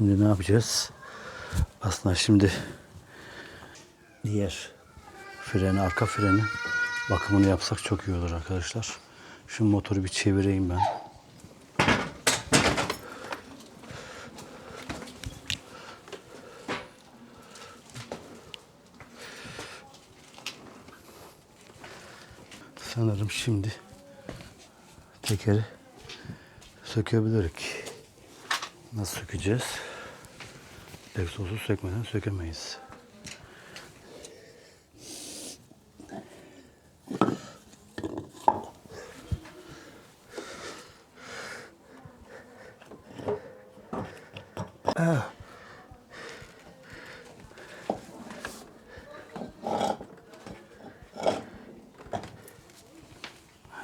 Şimdi ne yapacağız? Aslında şimdi diğer freni, arka freni bakımını yapsak çok iyi olur arkadaşlar. Şu motoru bir çevireyim ben. Sanırım şimdi tekeri sökebiliriz. Nasıl sökeceğiz? Egzozu sökmeden sökemeyiz.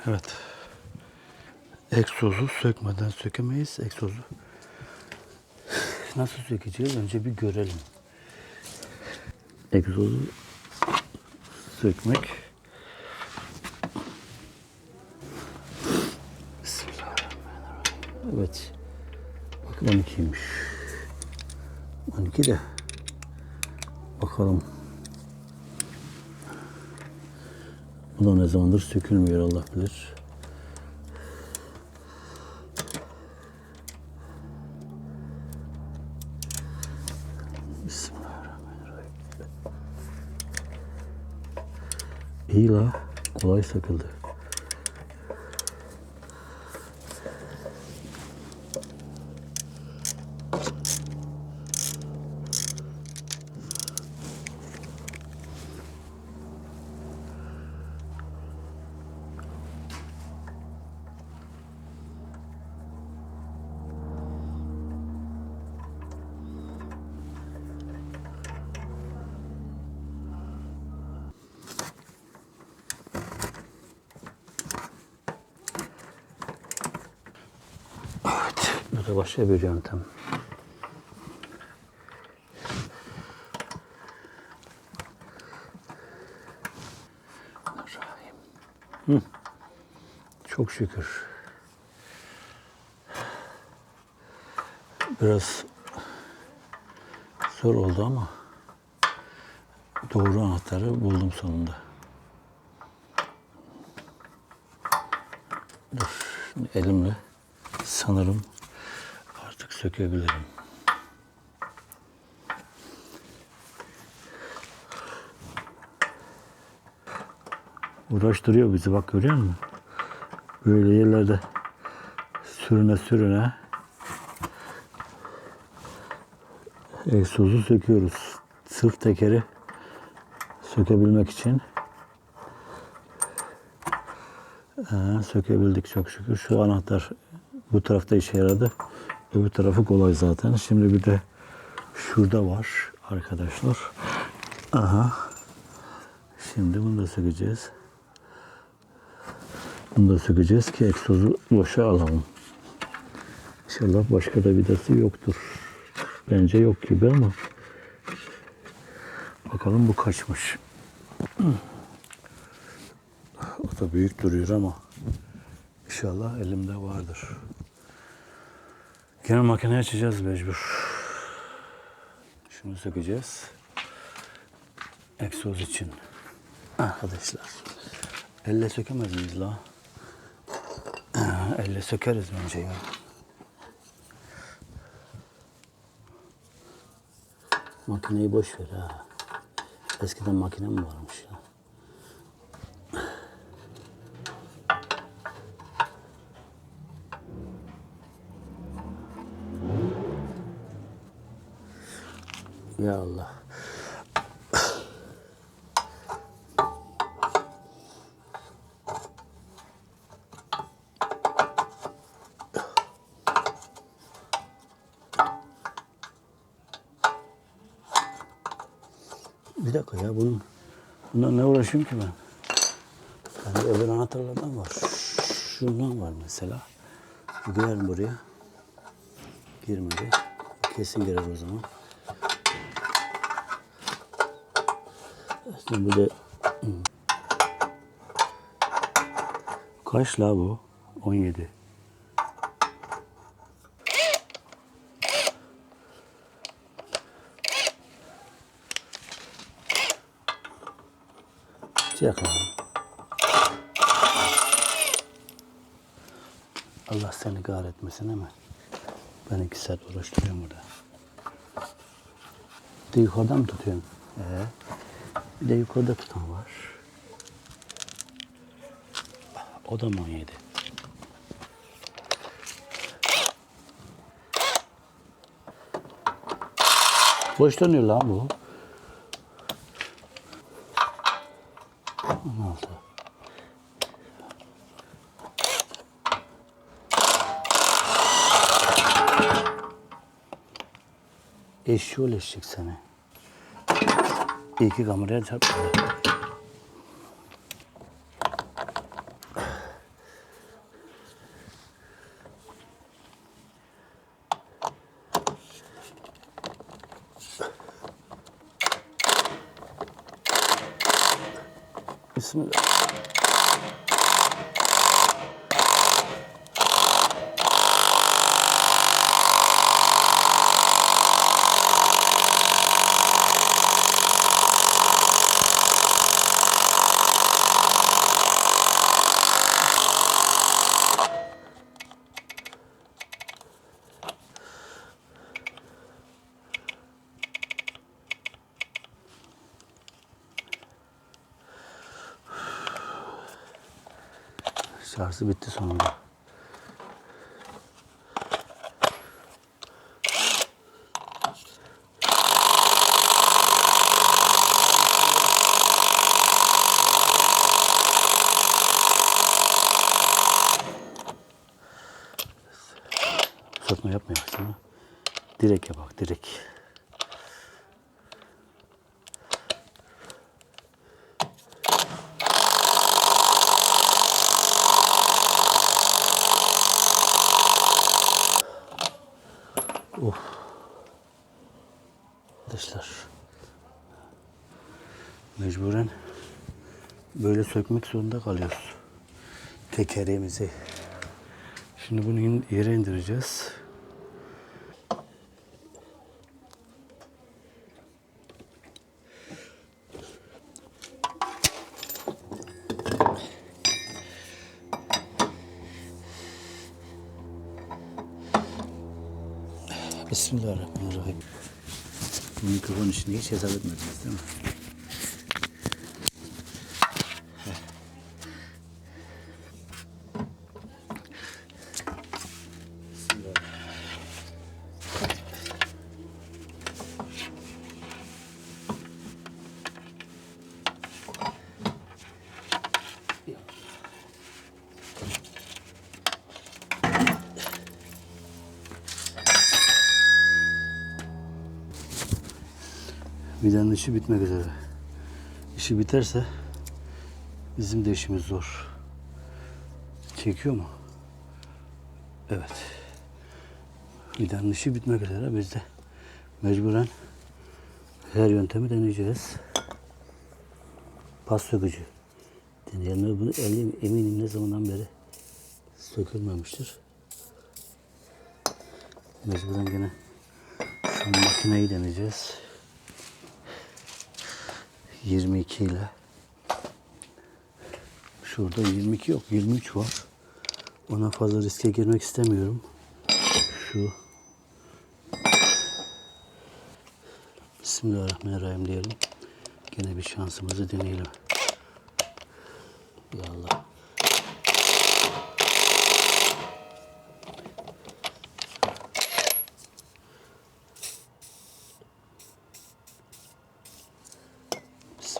Evet. Egzozu sökmeden sökemeyiz. Egzozu nasıl sökeceğiz? Önce bir görelim. Egzozu sökmek. Evet. Bak 12'ymiş. 12 de. Bakalım. Bu da ne zamandır sökülmüyor Allah bilir. İyi la. Kolay sakıldı. Evet. Bu da başka bir yöntem. Hı. Çok şükür. Biraz zor oldu ama doğru anahtarı buldum sonunda. Dur, elimle sanırım sökebilirim. Uğraştırıyor bizi bak görüyor musun? Böyle yerlerde sürüne sürüne egzozu söküyoruz. Sırf tekeri sökebilmek için. Ha, sökebildik çok şükür. Şu anahtar bu tarafta işe yaradı. Öbür tarafı kolay zaten. Şimdi bir de şurada var arkadaşlar. Aha. Şimdi bunu da sökeceğiz. Bunu da sökeceğiz ki egzozu boşa alalım. İnşallah başka da vidası yoktur. Bence yok gibi ama bakalım bu kaçmış. O da büyük duruyor ama inşallah elimde vardır. Gene makineye açacağız mecbur. Şunu sökeceğiz. Egzoz için. Arkadaşlar. Elle sökemez miyiz la? Elle sökeriz bence ya. Makineyi boş ver ha. Eskiden makine mi varmış ya? Ya Allah. Bir dakika ya bunun bundan ne uğraşıyorum ki ben? Bende öbür anahtarlardan var. Şundan var mesela. Girer buraya? Girmedi. Kesin girer o zaman. Aslında böyle kaç la bu? 17. Çek Allah seni kahretmesin ama ben iki saat uğraştırıyorum burada. Yukarıdan mı tutuyorsun? Ee? Bir de yukarıda tutan var. O da mı 17? Boş dönüyor lan bu. 16. Eşyol eşek seni. İyi ki kameraya çarpmadı. Bismillah. Şarjı bitti sonunda. Uzatma yapmayacaksın ha. Direkt yapak, direkt. Arkadaşlar. Mecburen böyle sökmek zorunda kalıyoruz. Tekerimizi. Şimdi bunu yere indireceğiz. Bu mikrofon işini hiç hesap etmediniz değil mi? Vidanın işi bitmek üzere. İşi biterse bizim de işimiz zor. Çekiyor mu? Evet. Vidanın işi bitmek üzere. Biz de mecburen her yöntemi deneyeceğiz. Pas sökücü. Deneyenler bunu eminim ne zamandan beri sökülmemiştir. Mecburen gene şu makineyi deneyeceğiz. 22 ile şurada 22 yok 23 var. Ona fazla riske girmek istemiyorum. Şu Bismillahirrahmanirrahim diyelim. Gene bir şansımızı deneyelim. Ya Allah.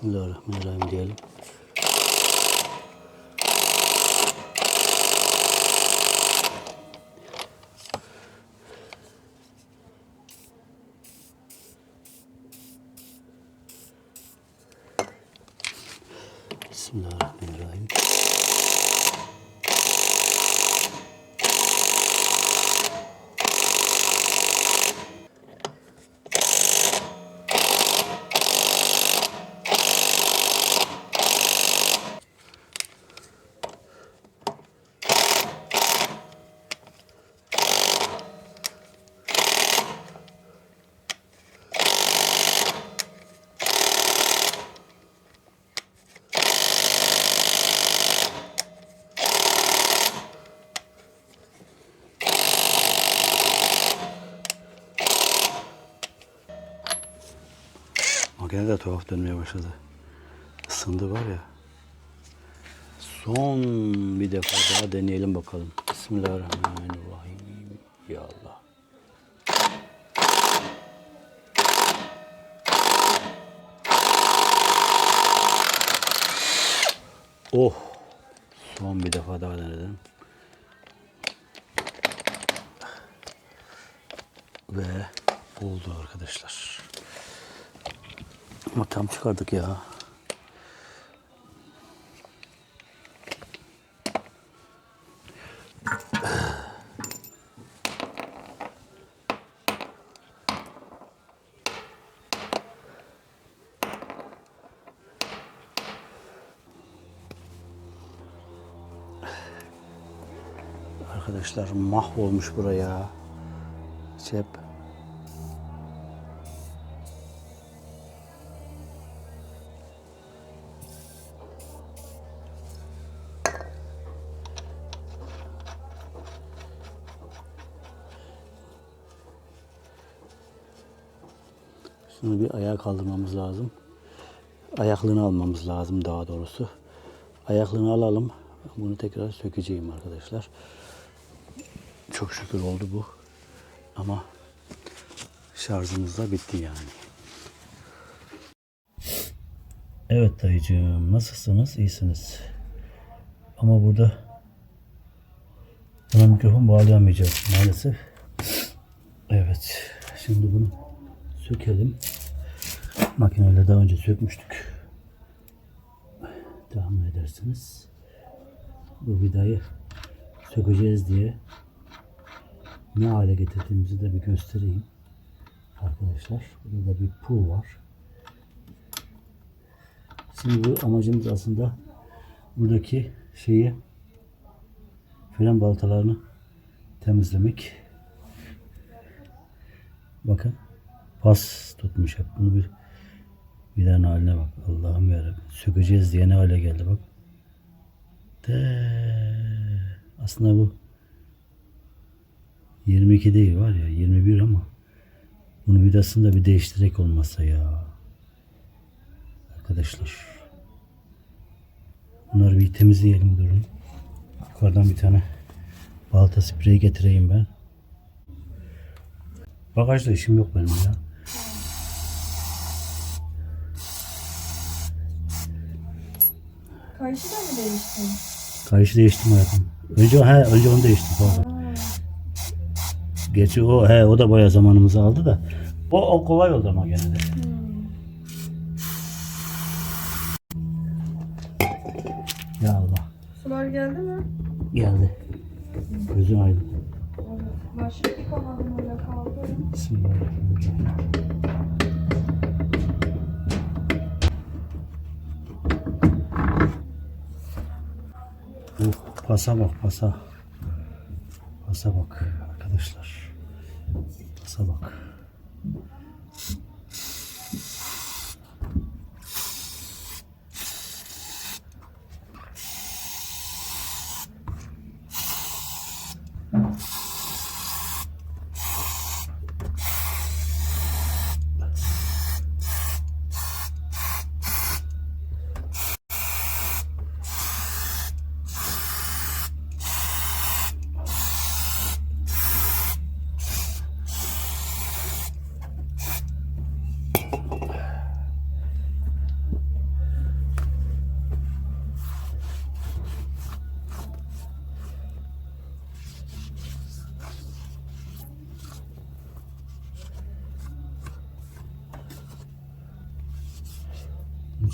Bismillahirrahmanirrahim diyelim. Bismillahirrahmanirrahim. Makine de tuhaf dönmeye başladı. Isındı var ya. Son bir defa daha deneyelim bakalım. Bismillahirrahmanirrahim. Ya Allah. Oh. Son bir defa daha denedim. Ve oldu arkadaşlar. Tam çıkardık ya. Arkadaşlar mahvolmuş buraya. Cep. Kaldırmamız lazım. Ayaklığını almamız lazım daha doğrusu. Ayaklığını alalım. Bunu tekrar sökeceğim arkadaşlar. Çok şükür oldu bu. Ama şarjımız da bitti yani. Evet dayıcığım nasılsınız? İyisiniz. Ama burada buna mikrofon bağlayamayacağız maalesef. Evet. Şimdi bunu sökelim. Makineyle daha önce sökmüştük. Devam edersiniz. Bu vidayı sökeceğiz diye ne hale getirdiğimizi de bir göstereyim. Arkadaşlar burada bir pul var. Şimdi bu amacımız aslında buradaki şeyi fren baltalarını temizlemek. Bakın pas tutmuş hep. Bunu bir vidanın haline bak. Allah'ım yarabbim. Sökeceğiz diye ne hale geldi bak. De aslında bu 22 değil var ya 21 ama bunu vidasını da bir değiştirek olmasa ya. Arkadaşlar. Bunları bir temizleyelim durun. Yukarıdan bir tane balta sprey getireyim ben. Bagajda işim yok benim ya. Kayışı da mı değiştin? Kayışı değiştim hayatım. Önce, he, önce onu değiştim pardon. Gerçi o, he, o da bayağı zamanımızı aldı da. O, o kolay oldu ama gene de. Ya Allah. Sular geldi mi? Geldi. Gözün aydın. Başlık yıkamadım öyle kaldı. Bismillahirrahmanirrahim. Pasa bak pasa. Pasa bak arkadaşlar. Pasa bak.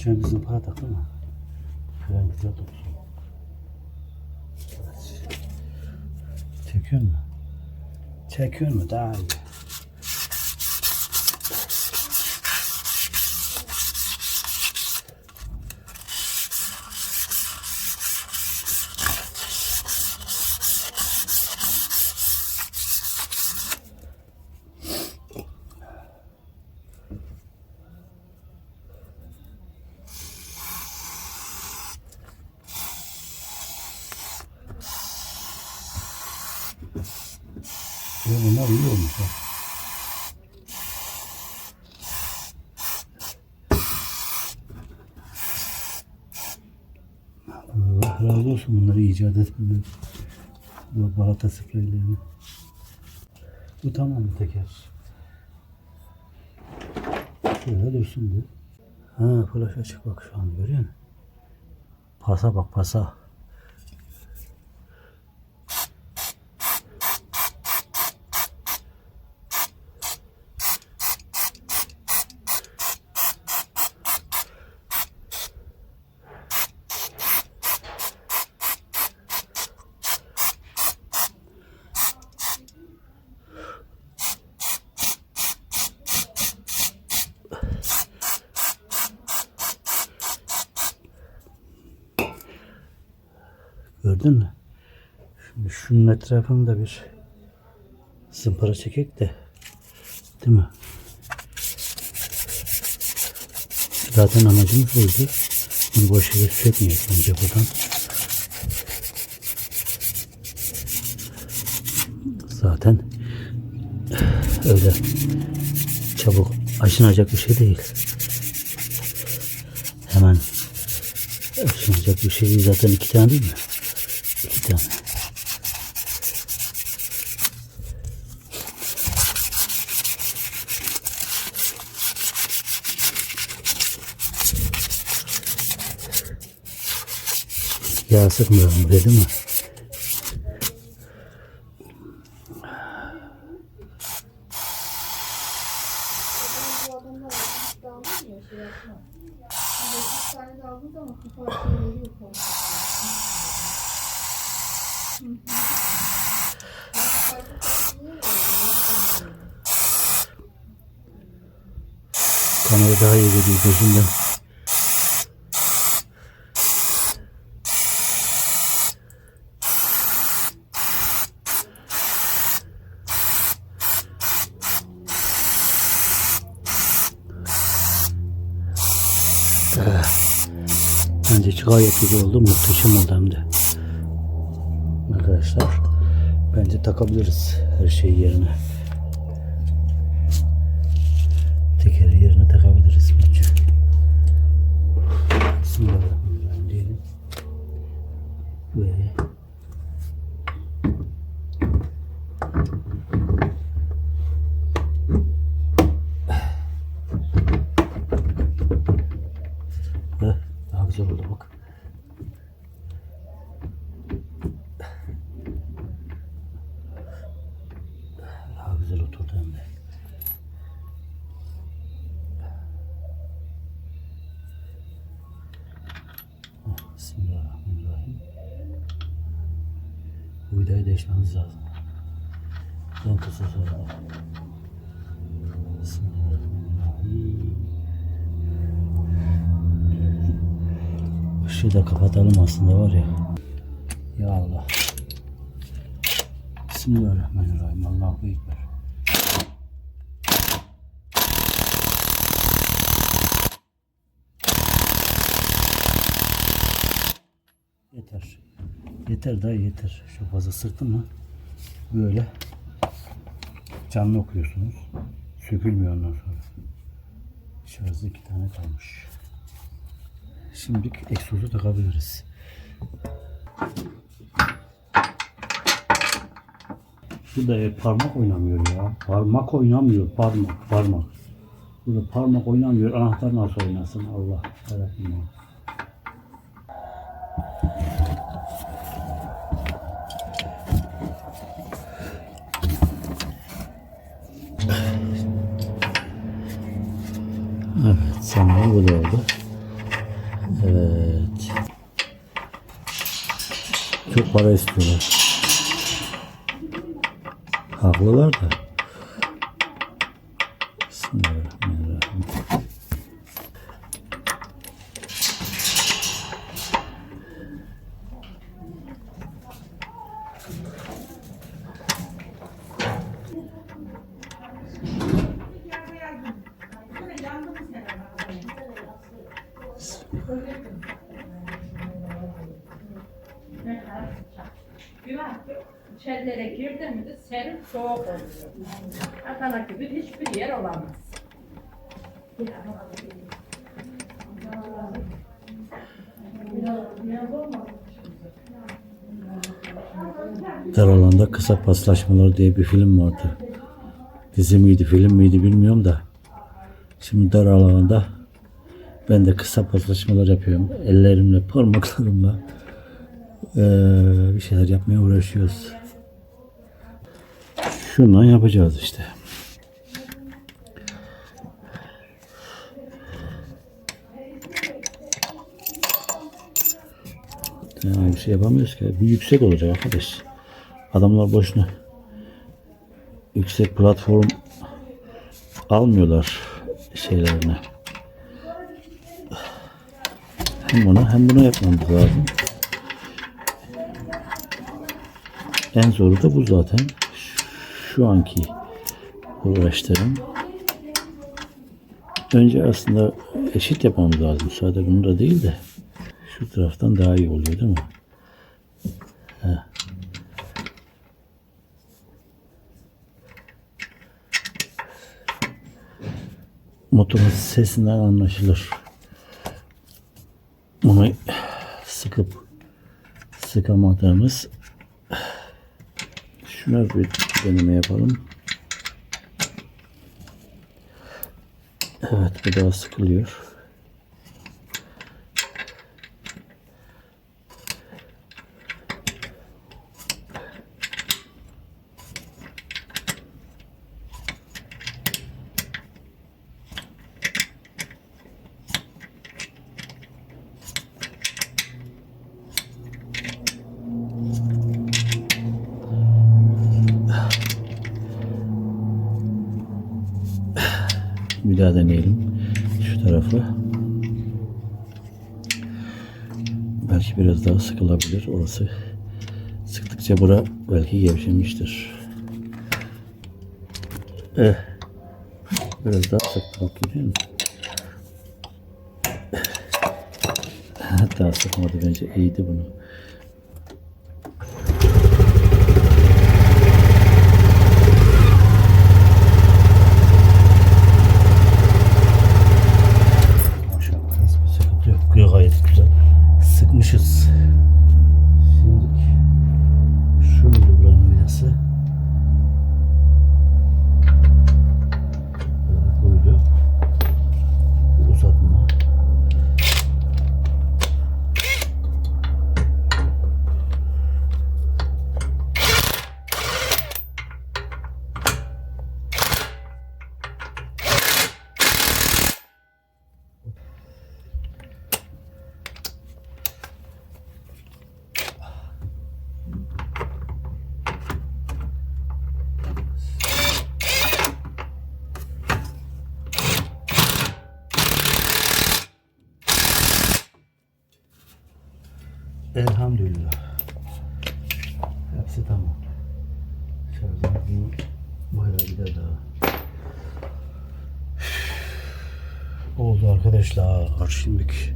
İçine bizim para taktı mı? Fren güzel tutsun. Çekiyor mu? Çekiyor mu? Daha iyi. Bunlar iyi olmuş ha. Allah razı olsun bunları icat etmeden. Bu balata spreylerini. Bu tamam mı teker? Şöyle dursun bu. Ha flaş açık bak şu an görüyor musun? Pasa bak pasa. Gördün mü? Şimdi şunun etrafını da bir zımpara çekek de. Değil mi? Zaten amacımız buydu. Bunu boş yere sökmeyelim bence buradan. Zaten öyle çabuk aşınacak bir şey değil. Hemen aşınacak bir şey değil. Zaten iki tane değil mi? Tane. Yağ sıkmıyorum değil mi? Bu adamlar bir tane alır ya şey yapmaz. Şimdi bir tane de aldığın zaman bir parça veriyor komple. Hı hı. Ben farklı farklı niye veriyorum? Kamera daha iyi geliyor gözümden. Ah. Bence gayet güzel oldu. Muhteşem oldu hem de. Arkadaşlar bence takabiliriz her şeyi yerine. Tekeri yerine takabiliriz bence. Bismillahirrahmanirrahim diyelim. Ve Heh, daha güzel oldu bak. Daha güzel oturdu hem de. Bismillahirrahmanirrahim. Bu vidayı değişmemiz lazım. En kısa sürede. Işığı da kapatalım aslında var ya. Ya Allah. Bismillahirrahmanirrahim. Allahu Ekber. Yeter. Yeter daha yeter. Şu fazla sırtın mı? Böyle canlı okuyorsunuz. Sökülmüyor ondan sonra. Şarjda iki tane kalmış. Şimdilik egzozu takabiliriz. Burada e, parmak oynamıyor ya. Parmak oynamıyor. Parmak, parmak. Burada parmak oynamıyor. Anahtar nasıl oynasın? Allah. Evet, sanırım bu da oldu. Evet. Çok para istiyorlar. Haklılar da. Bismillahirrahmanirrahim. Güven. İçerilere girdi mi de serin soğuk oluyor. Adana gibi hiçbir yer olamaz. Biraz, biraz olmadı. Dar alanda kısa paslaşmalar diye bir film vardı. Dizi miydi, film miydi bilmiyorum da. Şimdi dar alanda ben de kısa paslaşmalar yapıyorum. Ellerimle, parmaklarımla eee, bir şeyler yapmaya uğraşıyoruz. Şundan yapacağız işte. Yani bir şey yapamıyoruz ki. Bir yüksek olacak arkadaş. Adamlar boşuna yüksek platform almıyorlar şeylerine. Hem bunu hem bunu yapmamız lazım. En zoru da bu zaten. Şu anki uğraşlarım. Önce aslında eşit yapmamız lazım. Sadece bunu da değil de şu taraftan daha iyi oluyor değil mi? Motorun sesinden anlaşılır. Bunu sıkıp sıkamadığımız şuna bir deneme yapalım. Evet bu daha sıkılıyor. Daha deneyelim. Şu tarafı. Belki biraz daha sıkılabilir orası. Sıktıkça bura belki gevşemiştir. Eh. Biraz daha sıkmak görüyor musun? Hatta sıkmadı bence iyiydi bunu. Elhamdülillah. Hepsi tamam. Şarjımızın bayağı bir de daha. Oldu arkadaşlar. Şimdilik.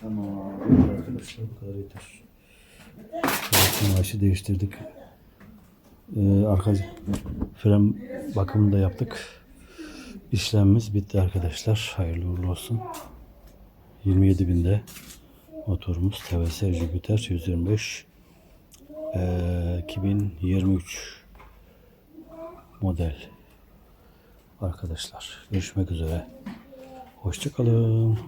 Tamam. Arkadaşlar bu kadar yeter. Değiştirdik. Ee, arka fren bakımını da yaptık. İşlemimiz bitti arkadaşlar. Hayırlı uğurlu olsun. 27 binde motorumuz TVS Jupiter 125 ee, 2023 model arkadaşlar. Görüşmek üzere. Hoşçakalın.